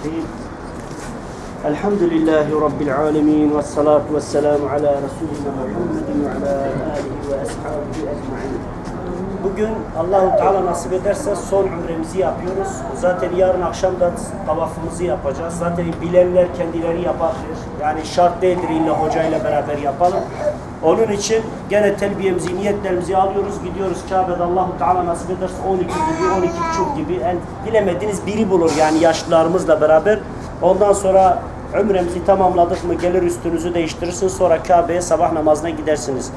الرحيم الحمد لله رب العالمين والصلاة والسلام على رسولنا محمد وعلى آله وأصحابه أجمعين Bugün Allahu Teala nasip ederse son umremizi yapıyoruz. Zaten yarın akşam da tavafımızı yapacağız. Zaten bilenler kendileri yapabilir. Yani şart değildir illa hocayla beraber yapalım. Onun için gene telbiyemizi, niyetlerimizi alıyoruz. Gidiyoruz Kabe'de Allahu Teala nasip ederse 12 gibi, 12 buçuk gibi. En bilemediğiniz biri bulur yani yaşlılarımızla beraber. Ondan sonra Ömremizi tamamladık mı gelir üstünüzü değiştirirsiniz sonra Kabe'ye sabah namazına gidersiniz.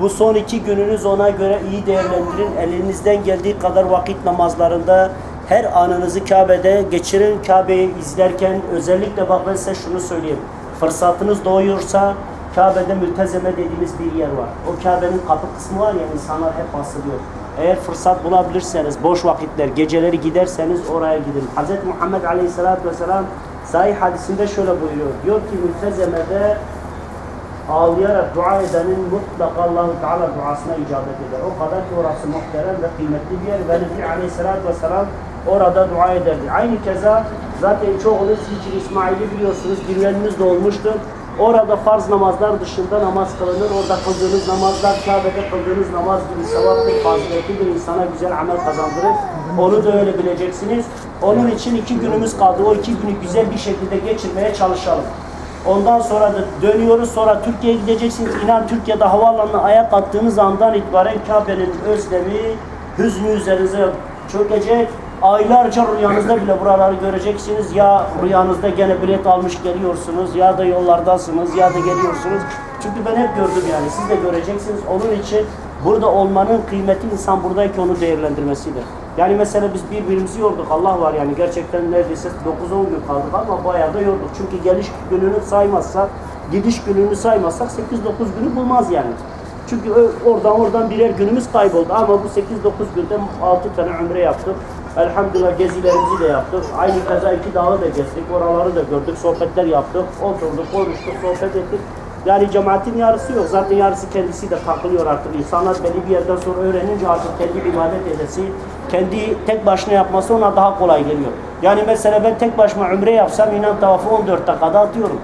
Bu son iki gününüz ona göre iyi değerlendirin. Elinizden geldiği kadar vakit namazlarında her anınızı Kabe'de geçirin. Kabe'yi izlerken özellikle bak ben size şunu söyleyeyim. Fırsatınız doğuyorsa Kabe'de mültezeme dediğimiz bir yer var. O Kabe'nin kapı kısmı var ya insanlar hep basılıyor. Eğer fırsat bulabilirseniz, boş vakitler, geceleri giderseniz oraya gidin. Hz. Muhammed Aleyhisselatü Vesselam sahih hadisinde şöyle buyuruyor. Diyor ki mültezemede ağlayarak dua edenin mutlaka Allah-u Teala duasına icabet eder. O kadar ki orası muhterem ve kıymetli bir yer. Ve Nebi Aleyhisselatü Vesselam orada dua ederdi. Aynı keza zaten çoğunuz için İsmail'i biliyorsunuz, dinleriniz de. Orada farz namazlar dışında namaz kılınır. Orada kıldığınız namazlar Kabe'de kıldığınız namaz gibi sevaplı, faziletlidir. insana güzel amel kazandırır. Onu da öyle bileceksiniz. Onun için iki günümüz kaldı. O iki günü güzel bir şekilde geçirmeye çalışalım. Ondan sonra da dönüyoruz. Sonra Türkiye'ye gideceksiniz. İnan Türkiye'de havaalanına ayak attığınız andan itibaren Kabe'nin özlemi, hüznü üzerinize çökecek. Aylarca rüyanızda bile buraları göreceksiniz. Ya rüyanızda gene bilet almış geliyorsunuz ya da yollardasınız ya da geliyorsunuz. Çünkü ben hep gördüm yani. Siz de göreceksiniz. Onun için burada olmanın kıymeti insan buradayken onu değerlendirmesidir. Yani mesela biz birbirimizi yorduk. Allah var yani gerçekten neredeyse 9-10 gün kaldık ama bayağı da yorduk. Çünkü geliş gününü saymazsak, gidiş gününü saymazsak 8-9 günü bulmaz yani. Çünkü oradan oradan birer günümüz kayboldu ama bu 8-9 günde 6 tane ömre yaptık. Elhamdülillah gezilerimizi de yaptık. Aynı keza iki dağı da gezdik. Oraları da gördük. Sohbetler yaptık. Oturduk, konuştuk, sohbet ettik. Yani cemaatin yarısı yok. Zaten yarısı kendisi de takılıyor artık. İnsanlar belli bir yerden sonra öğrenince artık kendi ibadet edesi, kendi tek başına yapması ona daha kolay geliyor. Yani mesela ben tek başıma ümre yapsam inan tavafı 14 dakikada atıyorum.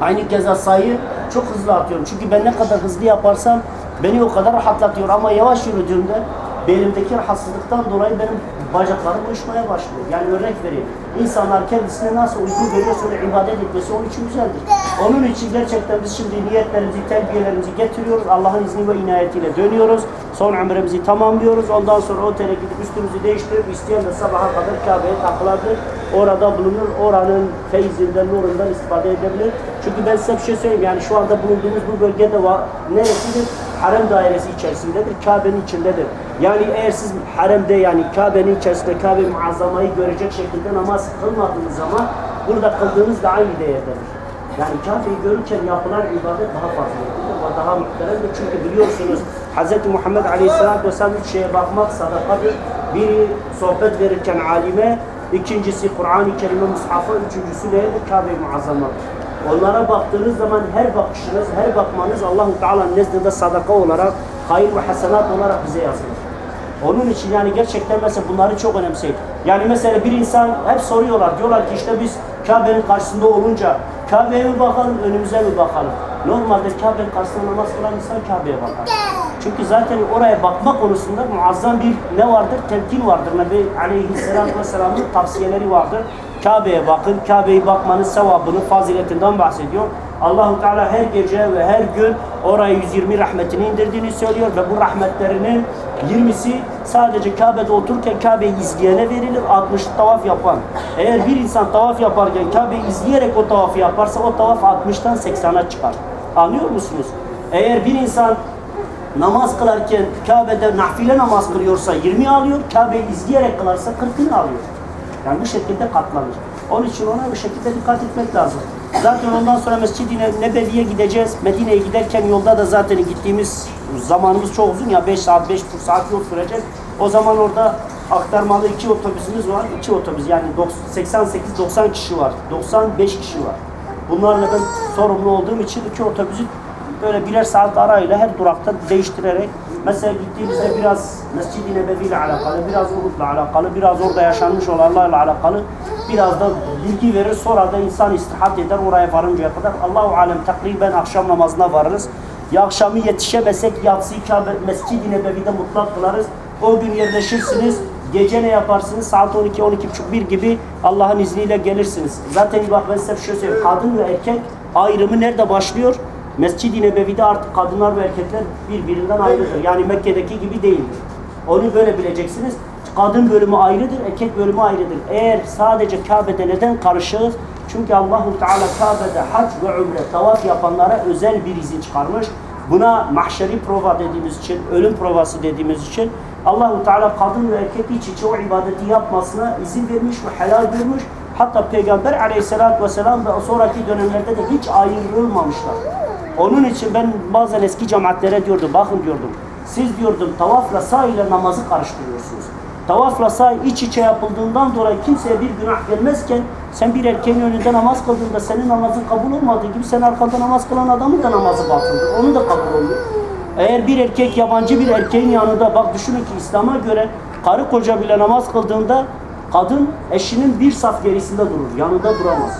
Aynı keza sayı çok hızlı atıyorum. Çünkü ben ne kadar hızlı yaparsam beni o kadar rahatlatıyor. Ama yavaş yürüdüğümde belimdeki rahatsızlıktan dolayı benim bacaklarım uyuşmaya başlıyor. Yani örnek vereyim. İnsanlar kendisine nasıl uygun görüyorsa öyle ibadet etmesi onun için güzeldir. Onun için gerçekten biz şimdi niyetlerimizi, terbiyelerimizi getiriyoruz. Allah'ın izni ve inayetiyle dönüyoruz. Son ömremizi tamamlıyoruz. Ondan sonra otele gidip üstümüzü değiştirip isteyen de sabaha kadar Kabe'ye takılabilir. Orada bulunur. Oranın feyzinden, nurundan istifade edebilir. Çünkü ben size bir şey söyleyeyim. Yani şu anda bulunduğumuz bu bölgede var. Neresidir? Harem dairesi içerisindedir, Kabe'nin içindedir. Yani eğer siz haremde yani Kabe'nin içerisinde Kabe muazzamayı görecek şekilde namaz kılmadığınız zaman burada kıldığınız da aynı değerdedir. Yani Kabe'yi görürken yapılan ibadet daha ve daha muhteremdir. Çünkü biliyorsunuz Hz. Muhammed Aleyhisselatü Vesselam üç şeye bakmak sadakadır. Biri sohbet verirken alime, ikincisi Kur'an-ı Kerim'e mushafı, üçüncüsü nedir? Kabe-i Muazzamadır. Onlara baktığınız zaman her bakışınız, her bakmanız Allahu Teala'nın nezdinde sadaka olarak, hayır ve hasenat olarak bize yazılır. Onun için yani gerçekten mesela bunları çok önemseyin. Yani mesela bir insan hep soruyorlar, diyorlar ki işte biz Kabe'nin karşısında olunca Kabe'ye mi bakalım, önümüze mi bakalım? Normalde Kabe'nin karşısında namaz kılan insan Kabe'ye bakar. Çünkü zaten oraya bakma konusunda muazzam bir ne vardır? Temkin vardır. Nebi Aleyhisselatü Vesselam'ın tavsiyeleri vardır. Kabe'ye bakın. Kabe'yi bakmanın sevabını, faziletinden bahsediyor. Allahu Teala her gece ve her gün oraya 120 rahmetini indirdiğini söylüyor ve bu rahmetlerinin 20'si sadece Kabe'de otururken Kabe'yi izleyene verilir. 60 tavaf yapan. Eğer bir insan tavaf yaparken Kabe'yi izleyerek o tavafı yaparsa o tavaf 60'tan 80'e çıkar. Anlıyor musunuz? Eğer bir insan namaz kılarken Kabe'de nafile namaz kılıyorsa 20 alıyor, Kabe'yi izleyerek kılarsa 40'ını alıyor. Yani bu şekilde katlanır. Onun için ona bu şekilde dikkat etmek lazım. Zaten ondan sonra Mescid-i Nebevi'ye gideceğiz. Medine'ye giderken yolda da zaten gittiğimiz zamanımız çok uzun ya 5 saat, 5 saat yol sürecek. O zaman orada aktarmalı iki otobüsümüz var. iki otobüs yani 88-90 kişi var. 95 kişi var. Bunlarla ben sorumlu olduğum için iki otobüsü böyle birer saat arayla her durakta değiştirerek mesela gittiğimizde biraz Mescid-i Nebevi ile alakalı, biraz Uhud'la alakalı, biraz orada yaşanmış olanlarla alakalı, biraz da bilgi verir. Sonra da insan istirahat eder oraya varıncaya kadar. Allahu alem takriben akşam namazına varırız. Ya akşamı yetişemezsek yatsıyı Kabe Mescid-i Nebevi'de mutlak kılarız. O gün yerleşirsiniz. Gece ne yaparsınız? Saat 12, 12 1 gibi Allah'ın izniyle gelirsiniz. Zaten bak ben size bir şey söyleyeyim. Kadın ve erkek ayrımı nerede başlıyor? Mescid-i Nebevi'de artık kadınlar ve erkekler birbirinden ayrıdır. Yani Mekke'deki gibi değildir. Onu böyle bileceksiniz. Kadın bölümü ayrıdır, erkek bölümü ayrıdır. Eğer sadece Kabe'de neden karışığız? Çünkü Allahu Teala Kabe'de hac ve umre, tavaf yapanlara özel bir izin çıkarmış. Buna mahşeri prova dediğimiz için, ölüm provası dediğimiz için Allahu Teala kadın ve erkek iç içe o ibadeti yapmasına izin vermiş ve helal görmüş. Hatta Peygamber aleyhissalatü vesselam da sonraki dönemlerde de hiç ayrılmamışlar. Onun için ben bazen eski cemaatlere diyordum, bakın diyordum. Siz diyordum tavafla sağ ile namazı karıştırıyorsunuz. Tavafla sağ iç içe yapıldığından dolayı kimseye bir günah gelmezken sen bir erkeğin önünde namaz kıldığında senin namazın kabul olmadığı gibi sen arkanda namaz kılan adamın da namazı batıldır. Onun da kabul olmuyor. Eğer bir erkek yabancı bir erkeğin yanında bak düşünün ki İslam'a göre karı koca bile namaz kıldığında kadın eşinin bir saf gerisinde durur. Yanında duramaz.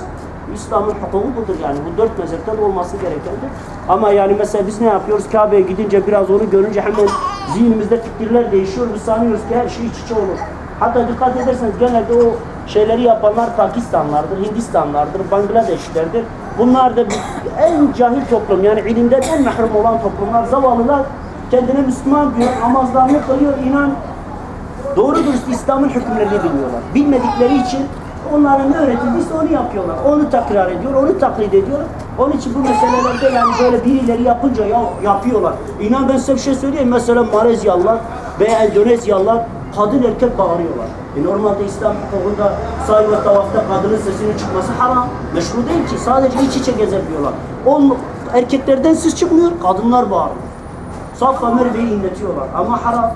İslam'ın hukuku budur yani. Bu dört mezhepte de olması gerekendir. Ama yani mesela biz ne yapıyoruz? Kabe'ye gidince biraz onu görünce hemen zihnimizde fikirler değişiyor. Biz sanıyoruz ki her şey iç içe olur. Hatta dikkat ederseniz genelde o şeyleri yapanlar Pakistanlardır, Hindistanlardır, Bangladeşlerdir. Bunlar da en cahil toplum yani ilimden en mahrum olan toplumlar. Zavallılar kendine Müslüman diyor, namazlarını kılıyor, inan doğru dürüst İslam'ın hükümlerini bilmiyorlar. Bilmedikleri için onlara ne öğretildiyse onu yapıyorlar. Onu tekrar ediyor, onu taklit ediyor. Onun için bu meselelerde yani böyle birileri yapınca ya, yapıyorlar. İnan ben size bir şey söyleyeyim. Mesela Malezyalılar veya Endonezyalılar kadın erkek bağırıyorlar. E normalde İslam hukukunda sahi ve tavafta kadının sesinin çıkması haram. Meşru değil ki. Sadece iç içe gezebiliyorlar. O erkeklerden ses çıkmıyor, kadınlar bağırıyor. Safa Merve'yi inletiyorlar ama haram.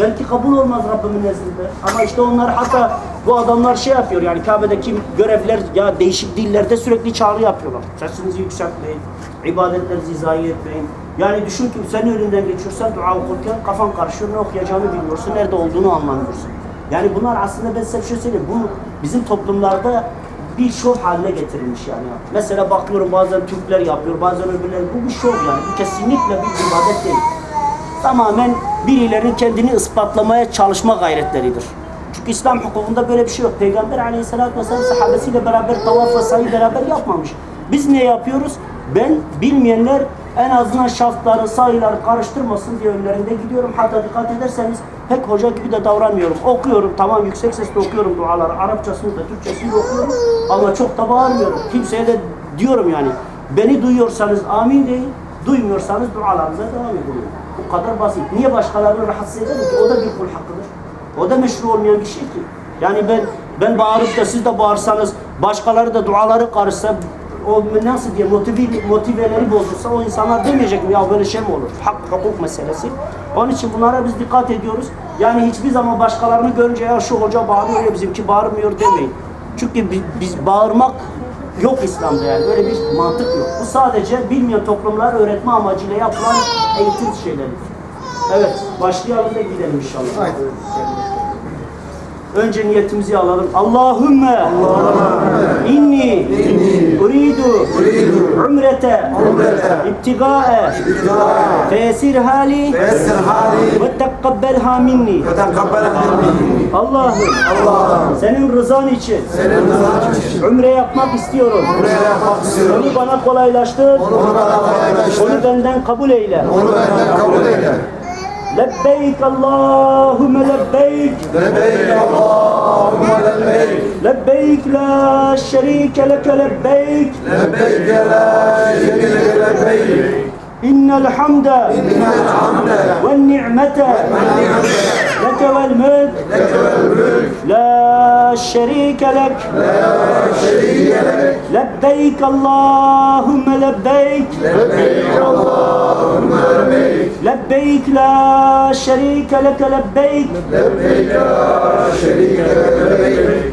Belki kabul olmaz Rabbimin nezdinde. Ama işte onlar hatta bu adamlar şey yapıyor yani Kabe'deki görevler ya değişik dillerde sürekli çağrı yapıyorlar. Sesinizi yükseltmeyin, ibadetlerinizi zayi etmeyin. Yani düşün ki senin önünden geçiyorsan dua okurken kafan karışıyor, ne okuyacağını bilmiyorsun, nerede olduğunu anlamıyorsun. Yani bunlar aslında ben size bir şey söyleyeyim. Bu bizim toplumlarda bir şov haline getirilmiş yani. Mesela bakıyorum bazen Türkler yapıyor, bazen öbürleri. Bu bir şov yani. Bu kesinlikle bir ibadet değil tamamen birilerinin kendini ispatlamaya çalışma gayretleridir. Çünkü İslam hukukunda böyle bir şey yok. Peygamber aleyhissalatü vesselam sahabesiyle beraber tavaf ve sayı beraber yapmamış. Biz ne yapıyoruz? Ben bilmeyenler en azından şaftları, sayıları karıştırmasın diye önlerinde gidiyorum. Hatta dikkat ederseniz pek hoca gibi de davranmıyorum. Okuyorum, tamam yüksek sesle okuyorum duaları. Arapçasını da Türkçesini de okuyorum. Ama çok da bağırmıyorum. Kimseye de diyorum yani. Beni duyuyorsanız amin deyin. Duymuyorsanız dualarınıza devam edin. Bu kadar basit. Niye başkalarını rahatsız ederim ki? O da bir kul hakkıdır. O da meşru olmayan bir şey ki. Yani ben ben bağırıp da siz de bağırsanız, başkaları da duaları karışsa, o nasıl diye motive, motiveleri bozulsa o insanlar demeyecek mi ya böyle şey mi olur? Hak, hukuk meselesi. Onun için bunlara biz dikkat ediyoruz. Yani hiçbir zaman başkalarını görünce ya şu hoca bağırıyor ya bizimki bağırmıyor demeyin. Çünkü biz, biz bağırmak yok İslam'da yani. Böyle bir mantık yok. Bu sadece bilmeyen toplumlar öğretme amacıyla yapılan eğitim şeyleridir. Evet, başlayalım da gidelim inşallah. Önce niyetimizi alalım. Allahümme, Allahümme inni, uridu, umrete, umrete ittigae, ittigae hali, ve tekkabbelha minni. Ve. Allah'ım, senin rızan için, umre yapmak istiyorum. Onu bana kolaylaştır. Onu bana kolaylaştır. Onu benden kabul eyle. Onu benden kabul eyle. لبيك اللهم لبيك. لبيك اللهم لبيك. لبيك لا شريك لك لبيك. لبيك لا شريك لك لبيك. إن الحمد إن الحمد والنعمة والنعمة لك والملك. لا شريك لك. لا شريك لك لبيك اللهم لبيك لبيك اللهم لبيك لبيك لا شريك لك لبيك. لبيك لا شريك لك لبيك.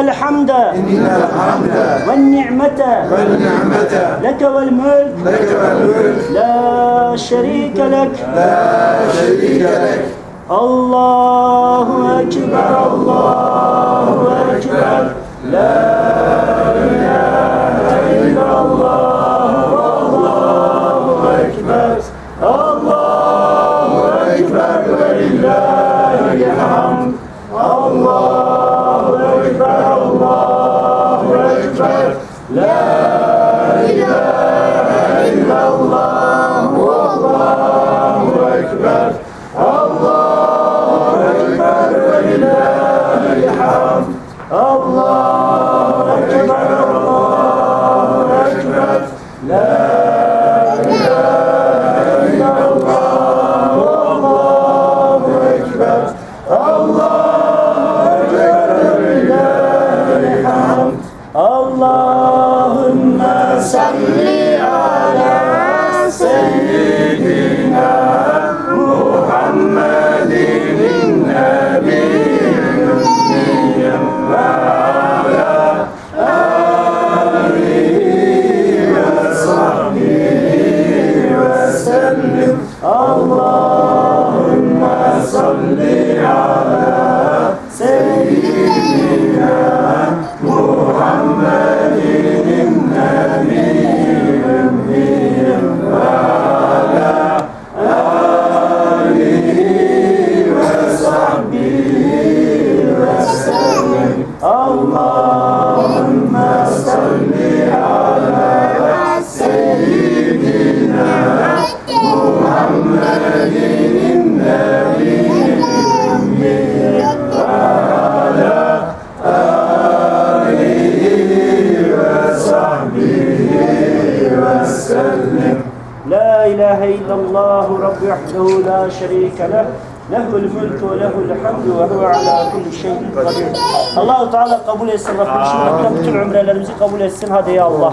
الحمد. إن الحمد. والنعمة. والنعمة. لك والملك. لك والملك. لا شريك لك. لا شريك لك. الله أكبر. الله أكبر. لا إله إلا الله. الله أكبر. الله أكبر. ولله الحمد. الله Allahu Ekber, Allahu Ekber. La ilahe illallah, Allahu Ekber. وحده لا شريك له له الملك وله الحمد وهو على كل شيء قدير الله تعالى قبول etsin Rabbim. Şimdi bütün ömrelerimizi kabul etsin. Hadi ya Allah.